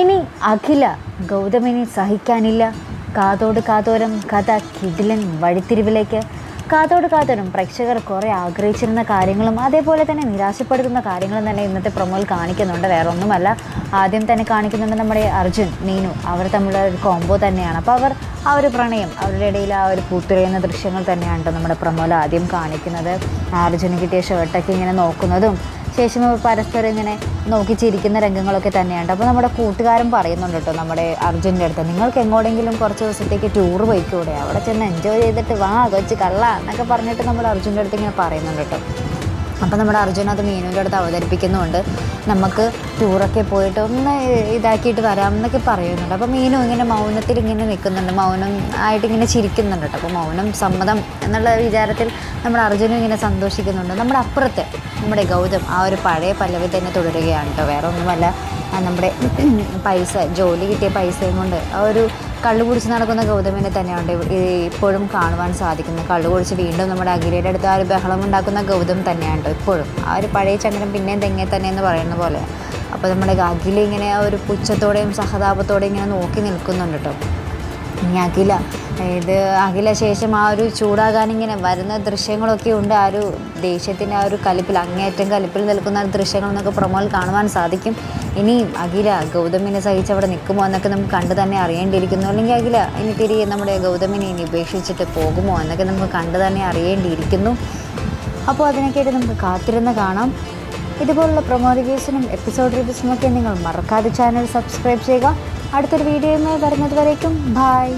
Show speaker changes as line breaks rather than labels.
ഇനി അഖില ഗൗതമിനെ സഹിക്കാനില്ല. കാതോട് കാതോരം കഥ കിടിലൻ വഴിത്തിരിവിലേക്ക്. കാതോട് കാതോരം പ്രേക്ഷകർ കുറേ ആഗ്രഹിച്ചിരുന്ന കാര്യങ്ങളും അതേപോലെ തന്നെ നിരാശപ്പെടുത്തുന്ന കാര്യങ്ങളും തന്നെ ഇന്നത്തെ പ്രൊമോയിൽ കാണിക്കുന്നുണ്ട്. വേറെ ഒന്നുമല്ല ആദ്യം തന്നെ കാണിക്കുന്നുണ്ട് നമ്മുടെ അർജുൻ നീനു അവർ തമ്മിലുള്ള ഒരു കോംബോ തന്നെയാണ്. അപ്പോൾ അവർ ആ ഒരു പ്രണയം അവരുടെ ഇടയിൽ ആ ഒരു പൂത്തുറയുന്ന ദൃശ്യങ്ങൾ തന്നെയാണ് നമ്മുടെ പ്രൊമോയിൽ ആദ്യം കാണിക്കുന്നത്. അർജുന് കിട്ടിയ ഷർട്ടൊക്കെ ഇങ്ങനെ നോക്കുന്നതും ശേഷം പരസ്പരം ഇങ്ങനെ നോക്കി ചിരിക്കുന്ന രംഗങ്ങളൊക്കെ തന്നെയുണ്ട്. അപ്പോൾ നമ്മുടെ കൂട്ടുകാരൻ പറയുന്നുണ്ട് കേട്ടോ നമ്മുടെ അർജുന്റെ അടുത്ത് നിങ്ങൾക്ക് എങ്ങോട്ടെങ്കിലും കുറച്ച് ദിവസത്തേക്ക് ടൂർ പോയിക്കൂടെ? അവിടെ ചെന്ന് എൻജോയ് ചെയ്തിട്ട് വാ കൊച്ചു കള്ള എന്നൊക്കെ പറഞ്ഞിട്ട് നമ്മൾ അർജുന്റെ അടുത്ത് ഇങ്ങനെ പറയുന്നുണ്ട് കേട്ടോ. അപ്പോൾ നമ്മുടെ അർജുൻ അത് മീനുവിന്റെ അടുത്ത് അവതരിപ്പിക്കുന്നുണ്ട്. നമുക്ക് ടൂറൊക്കെ പോയിട്ട് ഒന്ന് ഇതാക്കിയിട്ട് വരാം എന്നൊക്കെ പറയുന്നുണ്ട്. അപ്പോൾ മീനു ഇങ്ങനെ മൗനത്തിൽ ഇങ്ങനെ നിൽക്കുന്നുണ്ട്. മൗനം ആയിട്ട് ഇങ്ങനെ ചിരിക്കുന്നുണ്ട് കേട്ടോ. അപ്പോൾ മൗനം സമ്മതം എന്നുള്ള വിചാരത്തിൽ നമ്മുടെ അർജുനും ഇങ്ങനെ സന്തോഷിക്കുന്നുണ്ട്. നമ്മുടെ അപ്പുറത്ത് നമ്മുടെ ഗൗതം ആ ഒരു പഴയ പല്ലവി തന്നെ തുടരുകയാണ് കേട്ടോ. വേറെ ഒന്നുമല്ല. നമ്മുടെ പൈസ ജോലി കിട്ടിയ പൈസയും കൊണ്ട് ആ ഒരു കള്ളു കുടിച്ച് നടക്കുന്ന ഗൗതമിനെ തന്നെയാണ് ഇപ്പോഴും കാണുവാൻ സാധിക്കുന്നത് കള്ളു കുടിച്ച് വീണ്ടും നമ്മുടെ അഖിലയുടെ അടുത്ത് ആ ഒരു ബഹളം ഉണ്ടാക്കുന്ന ഗൗതം തന്നെയാണ് ഇപ്പോഴും. ആ ഒരു പഴയ ചന്ദ്രൻ പിന്നെയും തെങ്ങേ തന്നെ എന്ന് പറയുന്ന പോലെ. അപ്പോൾ നമ്മുടെ അഖില ഇങ്ങനെ ഒരു പുച്ഛത്തോടെയും സഹതാപത്തോടെയും ഇങ്ങനെ നോക്കി നിൽക്കുന്നുണ്ട് കേട്ടോ ഇനി അഖില ഇത് അഖില ശേഷം ആ ഒരു ചൂടാകാൻ ഇങ്ങനെ വരുന്ന ദൃശ്യങ്ങളൊക്കെ ഉണ്ട്. ആ ഒരു ദേഷ്യത്തിന്റെ ആ ഒരു കലിപ്പിൽ അങ്ങേറ്റം കലിപ്പിൽ നിൽക്കുന്ന ദൃശ്യങ്ങൾ പ്രൊമോയിൽ കാണുവാൻ സാധിക്കും. ഇനി അഖില ഗൗതമിനെ സഹിച്ച് അവിടെ നിൽക്കുമോ എന്നൊക്കെ നമുക്ക് കണ്ടു തന്നെ അറിയേണ്ടിയിരിക്കുന്നു. അല്ലെങ്കിൽ അഖില ഇനി തിരികെ നമ്മുടെ ഗൗതമിനെ ഇനി ഉപേക്ഷിച്ചിട്ട് പോകുമോ എന്നൊക്കെ നമുക്ക് കണ്ടു തന്നെ അറിയേണ്ടിയിരിക്കുന്നു. അപ്പോൾ അതിനൊക്കെയായിട്ട് നമുക്ക് കാത്തിരുന്ന് കാണാം. ഇതുപോലുള്ള പ്രൊമോ റിവ്യൂസിനും എപ്പിസോഡ് റിവ്യൂസിനും ഒക്കെ നിങ്ങൾ മറക്കാതെ ചാനൽ സബ്സ്ക്രൈബ് ചെയ്യുക. അടുത്തൊരു വീഡിയോയുമായി വരുന്നത് വരേക്കും. ബായ്